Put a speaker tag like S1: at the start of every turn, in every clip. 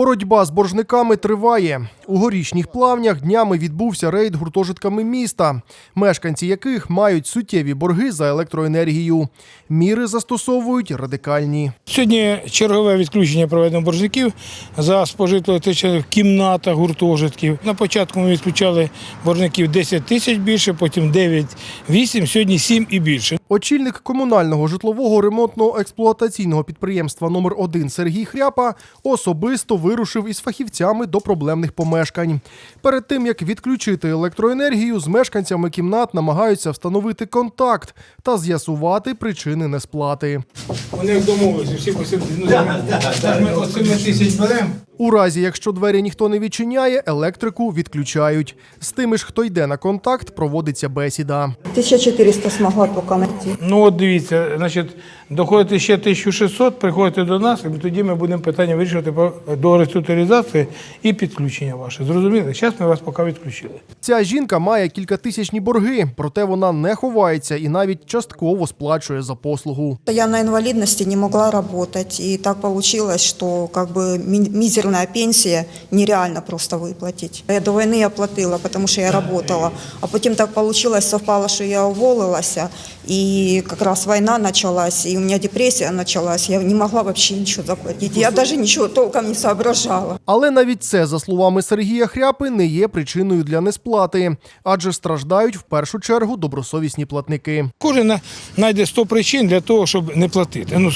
S1: Боротьба з боржниками триває. У горішніх плавнях днями відбувся рейд гуртожитками міста, мешканці яких мають суттєві борги за електроенергію. Міри застосовують радикальні.
S2: Сьогодні чергове відключення проведено боржників за спожиту в кімнатах гуртожитків. На початку ми відключали боржників 10 тисяч більше, потім 9, 8, сьогодні 7 і більше.
S1: Очільник комунального житлового ремонтно-експлуатаційного підприємства номер 1 Сергій Хряпа особисто вирушив із фахівцями до проблемних помешкань. Перед тим як відключити електроенергію, з мешканцями кімнат намагаються встановити контакт та з'ясувати причини несплати.
S2: Вони як домовилися, всі по 7 ми от 7 тисяч беремо.
S1: У разі, якщо двері ніхто не відчиняє, електрику відключають. З тими ж, хто йде на контакт, проводиться бесіда.
S3: 1400 смогла пока найти.
S2: Ну от дивіться, значить, доходите ще 1600, приходите до нас, і тоді ми будемо питання вирішувати по до реструктуризації і підключення ваше. Зрозуміли? Зараз ми вас поки відключили.
S1: Ця жінка має кількатисячні борги, проте вона не ховається і навіть частково сплачує за послугу.
S3: Я на инвалидности не могла работать, и так получилось, что как бы ми- мизерная пенсия нереально просто выплатить. Я до войны оплатила, потому что я работала, а потом так получилось, совпало, что я уволилась, и как раз война началась, и у меня депрессия началась, я не могла вообще ничего заплатить. Я даже ничего толком не соображала.
S1: Але навіть це, за словами Сергія Хряпи, не є причиною для несплати, адже страждають в першу чергу добросовісні платники.
S2: Кожен знайде 100 причин для того, щоб не платити. Ну,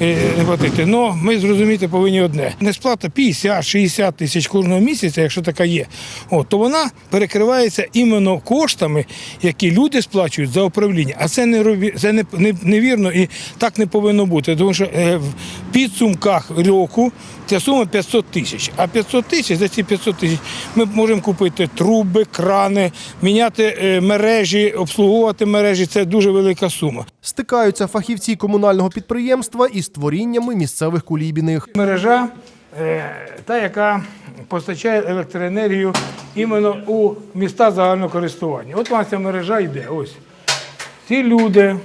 S2: е, не платити. Но ми зрозуміти повинні одне. Несплата 50-60 тисяч кожного місяця, якщо така є, от, то вона перекривається іменно коштами, які люди сплачують за управління. А це не робі- це не, не, невірно і так не повинно бути. Тому що е, в підсумках року ця сума 500 тисяч. А 500 тисяч за ці 500 тисяч ми можемо купити труби, крани, міняти е, мережі, обслуговувати мережі. Це дуже велика сума.
S1: Стикаються фахівці комунального підприємства із творіннями місцевих кулібіних.
S2: Мережа та, яка постачає електроенергію іменно у міста загального користування. От вам ця мережа йде. Ось. Ці люди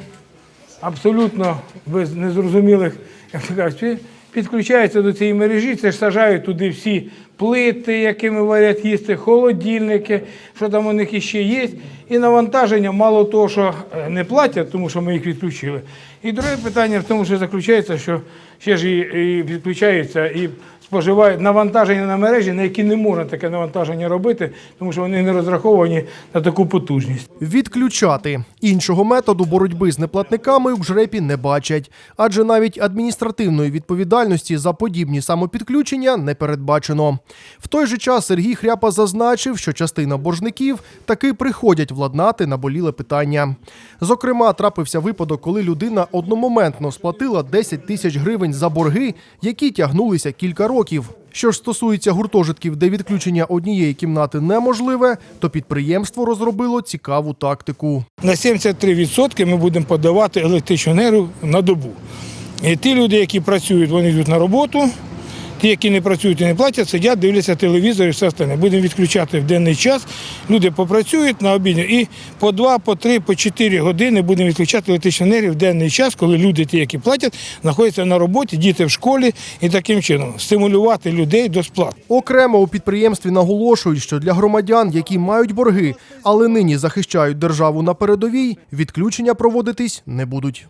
S2: абсолютно без незрозумілих, як кажуть, підключаються до цієї мережі, це ж сажають туди всі плити, якими варять їсти, холодильники, що там у них іще є. І навантаження мало того, що е, не платять, тому що ми їх відключили. І друге питання в тому, що заключається, що ще ж і, і підключаються і споживають навантаження на мережі, на які не можна таке навантаження робити, тому що вони не розраховані на таку потужність.
S1: Відключати іншого методу боротьби з неплатниками у жрепі не бачать, адже навіть адміністративної відповідальності за подібні самопідключення не передбачено. В той же час Сергій Хряпа зазначив, що частина боржників таки приходять владнати наболіле питання. Зокрема, трапився випадок, коли людина одномоментно сплатила 10 тисяч гривень за борги, які тягнулися кілька років. Що ж стосується гуртожитків, де відключення однієї кімнати неможливе, то підприємство розробило цікаву тактику.
S2: На 73% ми будемо подавати електричну енергію на добу. І ті люди, які працюють, вони йдуть на роботу. Ті, які не працюють і не платять, сидять, дивляться телевізор і все остальне. Будемо відключати в денний час. Люди попрацюють на обідні і по 2, по 3, по 4 години будемо відключати електричну енергію в денний час, коли люди, ті, які платять, знаходяться на роботі, діти в школі і таким чином стимулювати людей до сплати.
S1: Окремо у підприємстві наголошують, що для громадян, які мають борги, але нині захищають державу на передовій, відключення проводитись не будуть.